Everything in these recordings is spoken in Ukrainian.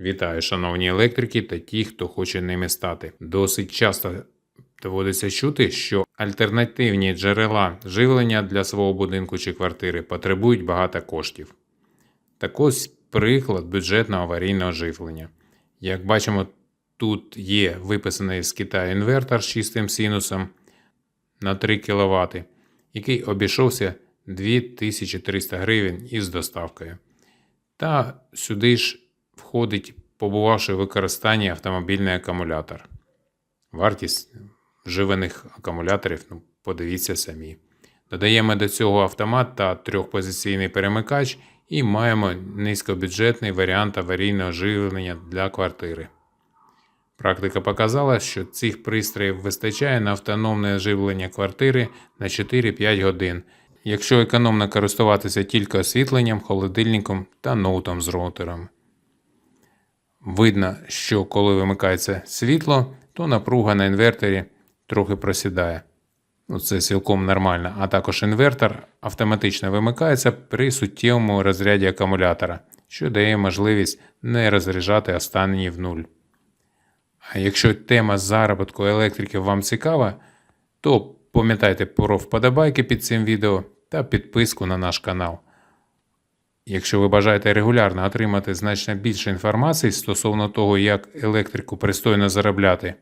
Вітаю, шановні електрики та ті, хто хоче ними стати. Досить часто доводиться чути, що альтернативні джерела живлення для свого будинку чи квартири потребують багато коштів. Так ось приклад бюджетного аварійного живлення. Як бачимо, тут є виписаний з Китаю інвертор з чистим синусом на 3 кВт, який обійшовся 2300 гривень із доставкою. Та сюди ж входить, побувавши в використанні автомобільний акумулятор. Вартість вживаних акумуляторів, ну, подивіться самі. Додаємо до цього автомат та трьохпозиційний перемикач і маємо низькобюджетний варіант аварійного живлення для квартири. Практика показала, що цих пристроїв вистачає на автономне живлення квартири на 4-5 годин, якщо економно користуватися тільки освітленням, холодильником та ноутом з роутером. Видно, що коли вимикається світло, то напруга на інверторі трохи просідає. Ну, це цілком нормально. А також інвертор автоматично вимикається при суттєвому розряді акумулятора, що дає можливість не розряджати останній в нуль. А якщо тема заробітку електриків вам цікава, то пам'ятайте про вподобайки під цим відео та підписку на наш канал. Якщо ви бажаєте регулярно отримати значно більше інформації стосовно того, як електрику пристойно заробляти,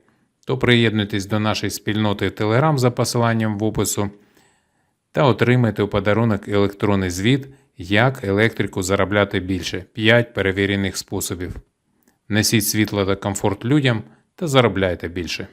то приєднуйтесь до нашої спільноти Telegram за посиланням в опису та отримайте у подарунок електронний звіт, як електрику заробляти більше 5 перевірених способів. Несіть світло та комфорт людям та заробляйте більше.